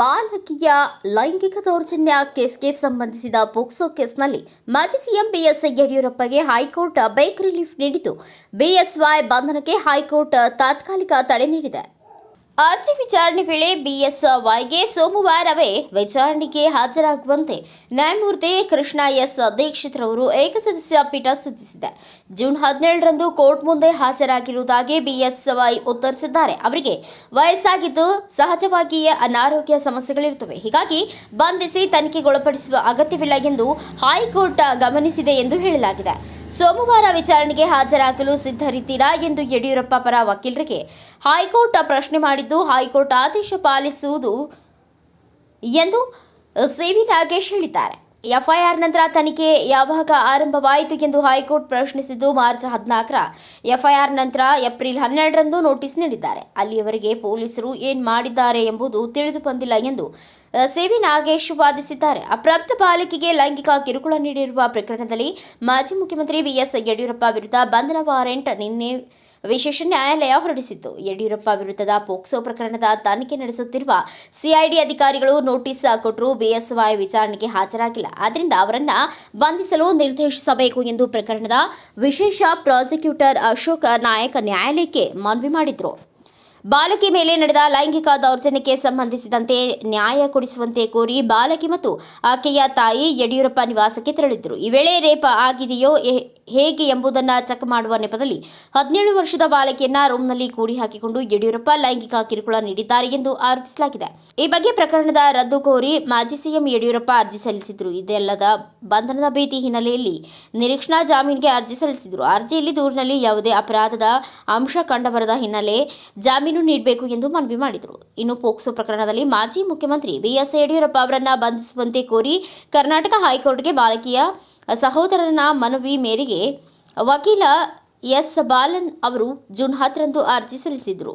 ಬಾಲಕಿಯ ಲೈಂಗಿಕ ದೌರ್ಜನ್ಯ ಕೇಸ್ಗೆ ಸಂಬಂಧಿಸಿದ ಪೋಕ್ಸೋ ಕೇಸ್ನಲ್ಲಿ ಮಾಜಿ ಸಿಎಂ ಬಿಎಸ್ ಯಡಿಯೂರಪ್ಪಗೆ ಹೈಕೋರ್ಟ್ ಬೇಕ್ ರಿಲೀಫ್ ನೀಡಿದ್ದು. ಬಿಎಸ್ವೈ ಬಂಧನಕ್ಕೆ ಹೈಕೋರ್ಟ್ ತಾತ್ಕಾಲಿಕ ತಡೆ ನೀಡಿದೆ. ಅರ್ಜಿ ವಿಚಾರಣೆ ವೇಳೆ ಬಿಎಸ್ವೈಗೆ ಸೋಮವಾರವೇ ವಿಚಾರಣೆಗೆ ಹಾಜರಾಗುವಂತೆ ನ್ಯಾಯಮೂರ್ತಿ ಕೃಷ್ಣ ಎಸ್ ದೀಕ್ಷಿತ್ರವರು ಏಕಸದಸ್ಯ ಪೀಠ ಸೂಚಿಸಿದೆ. ಜೂನ್ ಹದಿನೇಳರಂದು ಕೋರ್ಟ್ ಮುಂದೆ ಹಾಜರಾಗಿರುವುದಾಗಿ ಬಿಎಸ್ವೈ ಉತ್ತರಿಸಿದ್ದಾರೆ. ಅವರಿಗೆ ವಯಸ್ಸಾಗಿದ್ದು ಸಹಜವಾಗಿಯೇ ಅನಾರೋಗ್ಯ ಸಮಸ್ಯೆಗಳಿರುತ್ತವೆ. ಹೀಗಾಗಿ ಬಂಧಿಸಿ ತನಿಖೆಗೊಳಪಡಿಸುವ ಅಗತ್ಯವಿಲ್ಲ ಎಂದು ಹೈಕೋರ್ಟ್ ಗಮನಿಸಿದೆ ಎಂದು ಹೇಳಲಾಗಿದೆ. ಸೋಮವಾರ ವಿಚಾರಣೆಗೆ ಹಾಜರಾಗಲು ಸಿದ್ಧರಿದ್ದೀರಾ ಎಂದು ಯಡಿಯೂರಪ್ಪ ಪರ ವಕೀಲರಿಗೆ ಹೈಕೋರ್ಟ್ ಪ್ರಶ್ನೆ ಮಾಡಿದ್ದು ಹೈಕೋರ್ಟ್ ಆದೇಶ ಪಾಲಿಸುವುದು ಎಂದು ಸಿವಿ ನಾಗೇಶ್ ಹೇಳಿದ್ದಾರೆ. ಎಫ್ಐಆರ್ ನಂತರ ತನಿಖೆ ಯಾವಾಗ ಆರಂಭವಾಯಿತು ಎಂದು ಹೈಕೋರ್ಟ್ ಪ್ರಶ್ನಿಸಿದ್ದು ಮಾರ್ಚ್ ಹದಿನಾಲ್ಕರ. ಎಫ್ಐಆರ್ ನಂತರ ಏಪ್ರಿಲ್ ಹನ್ನೆರಡರಂದು ನೋಟಿಸ್ ನೀಡಿದ್ದಾರೆ. ಅಲ್ಲಿಯವರೆಗೆ ಪೊಲೀಸರು ಏನು ಮಾಡಿದ್ದಾರೆ ಎಂಬುದು ತಿಳಿದು ಬಂದಿಲ್ಲ ಎಂದು ಸಿವಿ ನಾಗೇಶ್ ವಾದಿಸಿದ್ದಾರೆ. ಅಪ್ರಾಪ್ತ ಬಾಲಕಿಗೆ ಲೈಂಗಿಕ ಕಿರುಕುಳ ನೀಡಿರುವ ಪ್ರಕರಣದಲ್ಲಿ ಮಾಜಿ ಮುಖ್ಯಮಂತ್ರಿ ಬಿಎಸ್ ಯಡಿಯೂರಪ್ಪ ವಿರುದ್ಧ ಬಂಧನ ವಾರೆಂಟ್ ನಿನ್ನೆ ವಿಶೇಷ ನ್ಯಾಯಾಲಯ ಹೊರಡಿಸಿತ್ತು. ಯಡಿಯೂರಪ್ಪ ವಿರುದ್ಧದ ಪೋಕ್ಸೋ ಪ್ರಕರಣದ ತನಿಖೆ ನಡೆಸುತ್ತಿರುವ ಸಿಐಡಿ ಅಧಿಕಾರಿಗಳು ನೋಟಿಸ್ ಕೊಟ್ಟರು ಬಿಎಸ್ವೈ ವಿಚಾರಣೆಗೆ ಹಾಜರಾಗಿಲ್ಲ. ಆದ್ದರಿಂದ ಅವರನ್ನು ಬಂಧಿಸಲು ನಿರ್ದೇಶಿಸಬೇಕು ಎಂದು ಪ್ರಕರಣದ ವಿಶೇಷ ಪ್ರಾಸಿಕ್ಯೂಟರ್ ಅಶೋಕ್ ನಾಯಕ್ ನ್ಯಾಯಾಲಯಕ್ಕೆ ಮನವಿ ಮಾಡಿದ್ರು. ಬಾಲಕಿ ಮೇಲೆ ನಡೆದ ಲೈಂಗಿಕ ದೌರ್ಜನ್ಯಕ್ಕೆ ಸಂಬಂಧಿಸಿದಂತೆ ನ್ಯಾಯ ಕೊಡಿಸುವಂತೆ ಕೋರಿ ಬಾಲಕಿ ಮತ್ತು ಆಕೆಯ ತಾಯಿ ಯಡಿಯೂರಪ್ಪ ನಿವಾಸಕ್ಕೆ ತೆರಳಿದ್ದರು. ಈ ವೇಳೆ ರೇಪ ಆಗಿದೆಯೋ ಹೇಗೆ ಎಂಬುದನ್ನು ಚೆಕ್ ಮಾಡುವ ನೆಪದಲ್ಲಿ ಹದಿನೇಳು ವರ್ಷದ ಬಾಲಕಿಯನ್ನ ರೂಮ್ನಲ್ಲಿ ಕೂಡಿ ಹಾಕಿಕೊಂಡು ಯಡಿಯೂರಪ್ಪ ಲೈಂಗಿಕ ಕಿರುಕುಳ ನೀಡಿದ್ದಾರೆ ಎಂದು ಆರೋಪಿಸಲಾಗಿದೆ. ಈ ಬಗ್ಗೆ ಪ್ರಕರಣದ ರದ್ದು ಕೋರಿ ಮಾಜಿ ಸಿಎಂ ಯಡಿಯೂರಪ್ಪ ಅರ್ಜಿ ಸಲ್ಲಿಸಿದ್ರು. ಇದೆಲ್ಲದ ಬಂಧನದ ಭೀತಿ ಹಿನ್ನೆಲೆಯಲ್ಲಿ ನಿರೀಕ್ಷಣಾ ಜಾಮೀನಿಗೆ ಅರ್ಜಿ ಸಲ್ಲಿಸಿದ್ರು. ಅರ್ಜಿಯಲ್ಲಿ ದೂರಿನಲ್ಲಿ ಯಾವುದೇ ಅಪರಾಧದ ಅಂಶ ಕಂಡುಬರದ ಹಿನ್ನೆಲೆ ಜಾಮೀನು ನೀಡಬೇಕು ಎಂದು ಮನವಿ ಮಾಡಿದರು. ಇನ್ನು ಪೋಕ್ಸೋ ಪ್ರಕರಣದಲ್ಲಿ ಮಾಜಿ ಮುಖ್ಯಮಂತ್ರಿ ಬಿಎಸ್ ಯಡಿಯೂರಪ್ಪ ಅವರನ್ನ ಬಂಧಿಸುವಂತೆ ಕೋರಿ ಕರ್ನಾಟಕ ಹೈಕೋರ್ಟ್ಗೆ ಬಾಲಕಿಯ ಸಹೋದರನ ಮನವಿ ಮೇರೆಗೆ ವಕೀಲ ಎಸ್ ಬಾಲನ್ ಅವರು ಜೂನ್ ಹತ್ತರಂದು ಅರ್ಜಿ ಸಲ್ಲಿಸಿದರು.